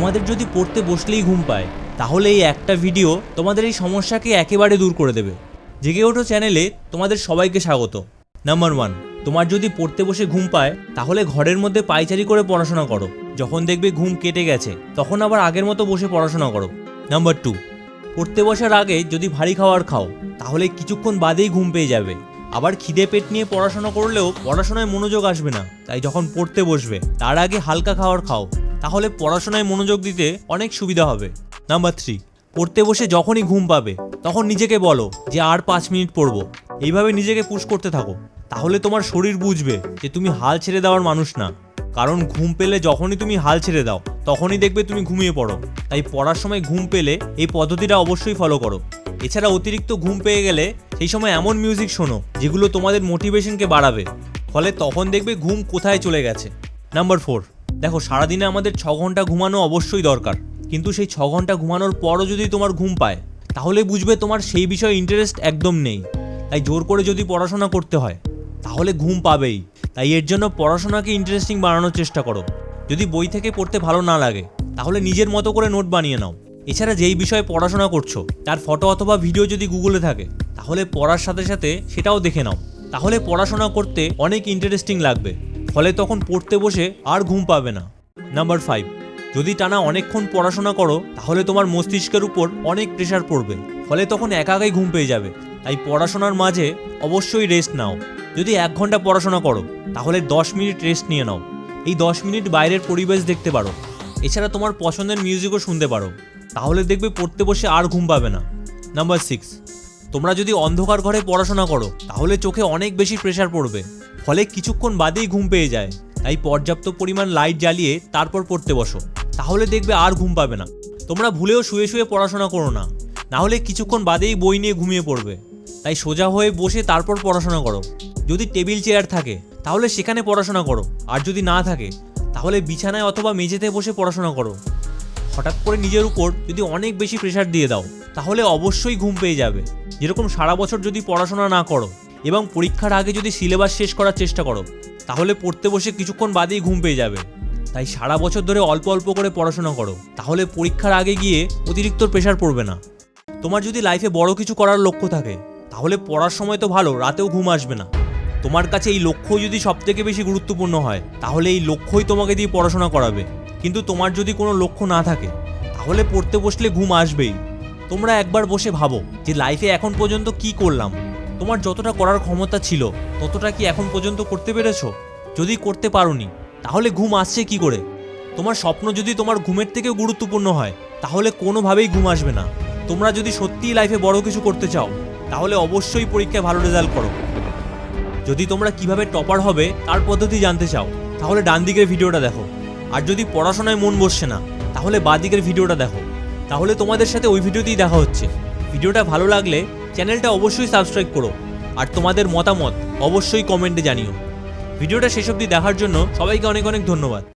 তোমাদের যদি পড়তে বসলেই ঘুম পায়, তাহলে এই একটা ভিডিও তোমাদের এই সমস্যাকে একেবারে দূর করে দেবে। জেগে ওঠো চ্যানেলে, তোমাদের সবাইকে স্বাগত। নাম্বার ওয়ান, তোমার যদি পড়তে বসে ঘুম পায়, তাহলে ঘরের মধ্যে পাইচারি করে পড়াশোনা করো। যখন দেখবে ঘুম কেটে গেছে, তখন আবার আগের মতো বসে পড়াশোনা করো। নাম্বার টু, পড়তে বসার আগে যদি ভারী খাবার খাও, তাহলে কিছুক্ষণ বাদেই ঘুম পেয়ে যাবে। আবার খিদে পেট নিয়ে পড়াশোনা করলেও পড়াশোনায় মনোযোগ আসবে না, তাই যখন পড়তে বসবে, তার আগে হালকা খাবার খাও। তাহলে পড়াশোনায় মনোযোগ দিতে অনেক সুবিধা হবে। নাম্বার থ্রি, পড়তে বসে যখনই ঘুম পাবে, তখন নিজেকে বলো যে আর পাঁচ মিনিট পড়ব। এইভাবে নিজেকে পুশ করতে থাকো। তাহলে তোমার শরীর বুঝবে যে তুমি হাল ছেড়ে দেওয়ার মানুষ না। কারণ ঘুম পেলে যখনই তুমি হাল ছেড়ে দাও, তখনই দেখবে তুমি ঘুমিয়ে পড়ো। তাই পড়ার সময় ঘুম পেলে এই পদ্ধতিটা অবশ্যই ফলো করো। এছাড়া অতিরিক্ত ঘুম পেয়ে গেলে সেই সময় এমন মিউজিক শোনো, যেগুলো তোমাদের মোটিভেশনকে বাড়াবে। ফলে তখন দেখবে ঘুম কোথায় চলে গেছে। নাম্বার ফোর দেখো, সারাদিনে আমাদের ছ ঘণ্টা ঘুমানো অবশ্যই দরকার। কিন্তু সেই ছ ঘণ্টা ঘুমানোর পরও যদি তোমার ঘুম পায়, তাহলে বুঝবে তোমার সেই বিষয়ে ইন্টারেস্ট একদম নেই। তাই জোর করে যদি পড়াশোনা করতে হয়, তাহলে ঘুম পাবেই। তাই এর জন্য পড়াশোনাকে ইন্টারেস্টিং বানানোর চেষ্টা করো। যদি বই থেকে পড়তে ভালো না লাগে, তাহলে নিজের মতো করে নোট বানিয়ে নাও। এছাড়া যেই বিষয়ে পড়াশোনা করছ, তার ফটো অথবা ভিডিও যদি গুগলে থাকে, তাহলে পড়ার সাথে সাথে সেটাও দেখে নাও। তাহলে পড়াশোনা করতে অনেক ইন্টারেস্টিং লাগবে। ফলে তখন পড়তে বসে আর ঘুম পাবে না। নাম্বার ফাইভ যদি টানা অনেকক্ষণ পড়াশোনা করো, তাহলে তোমার মস্তিষ্কের উপর অনেক প্রেশার পড়বে। ফলে তখন একা একাই ঘুম পেয়ে যাবে। তাই পড়াশোনার মাঝে অবশ্যই রেস্ট নাও। যদি এক ঘণ্টা পড়াশোনা করো, তাহলে দশ মিনিট রেস্ট নিয়ে নাও। এই দশ মিনিট বাইরের পরিবেশ দেখতে পারো। এছাড়া তোমার পছন্দের মিউজিকও শুনতে পারো। তাহলে দেখবে পড়তে বসে আর ঘুম পাবে না। নাম্বার সিক্স তোমরা যদি অন্ধকার ঘরে পড়াশোনা করো, তাহলে চোখে অনেক বেশি প্রেশার পড়বে। ফলে কিছুক্ষণ বাদেই ঘুম পেয়ে যায়। তাই পর্যাপ্ত পরিমাণ লাইট জ্বালিয়ে তারপর পড়তে বসো। তাহলে দেখবে আর ঘুম পাবে না। তোমরা ভুলেও শুয়ে শুয়ে পড়াশোনা করো না। না হলে কিছুক্ষণ বাদেই বই নিয়ে ঘুমিয়ে পড়বে। তাই সোজা হয়ে বসে তারপর পড়াশোনা করো। যদি টেবিল চেয়ার থাকে, তাহলে সেখানে পড়াশোনা করো। আর যদি না থাকে, তাহলে বিছানায় অথবা মেঝেতে বসে পড়াশোনা করো। হঠাৎ করে নিজের উপর যদি অনেক বেশি প্রেশার দিয়ে দাও, তাহলে অবশ্যই ঘুম পেয়ে যাবে। যেরকম সারা বছর যদি পড়াশোনা না করো এবং পরীক্ষার আগে যদি সিলেবাস শেষ করার চেষ্টা করো, তাহলে পড়তে বসে কিছুক্ষণ বাদেই ঘুম পেয়ে যাবে। তাই সারা বছর ধরে অল্প অল্প করে পড়াশোনা করো, তাহলে পরীক্ষার আগে গিয়ে অতিরিক্ত প্রেশার পড়বে না। তোমার যদি লাইফে বড় কিছু করার লক্ষ্য থাকে, তাহলে পড়ার সময় তো ভালো, রাতেও ঘুম আসবে না। তোমার কাছে এই লক্ষ্য যদি সবথেকে বেশি গুরুত্বপূর্ণ হয়, তাহলে এই লক্ষ্যই তোমাকে দিয়ে পড়াশোনা করাবে। কিন্তু তোমার যদি কোনো লক্ষ্য না থাকে, তাহলে পড়তে বসলে ঘুম আসবেই। তোমরা একবার বসে ভাবো যে লাইফে এখন পর্যন্ত কি করলাম। তোমার যতটা করার ক্ষমতা ছিল, ততটা কি এখন পর্যন্ত করতে পেরেছ? যদি করতে পারোনি, তাহলে ঘুম আসছে কি করে? তোমার স্বপ্ন যদি তোমার ঘুমের থেকেও গুরুত্বপূর্ণ হয়, তাহলে কোনোভাবেই ঘুম আসবে না। তোমরা যদি সত্যিই লাইফে বড় কিছু করতে চাও, তাহলে অবশ্যই পরীক্ষায় ভালো রেজাল্ট করো। যদি তোমরা কীভাবে টপার হবে, তার পদ্ধতি জানতে চাও, তাহলে ডান দিকের ভিডিওটা দেখো। আর যদি পড়াশোনায় মন বসছে না, তাহলে বাদিকের ভিডিওটা দেখো। তাহলে তোমাদের সাথে ওই ভিডিওতেই দেখা হচ্ছে। ভিডিওটা ভালো লাগলে চ্যানেলটা অবশ্যই সাবস্ক্রাইব করো। আর তোমাদের মতামত অবশ্যই কমেন্টে জানিও। ভিডিওটা শেষ অবধি দেখার জন্য সবাইকে অনেক অনেক ধন্যবাদ।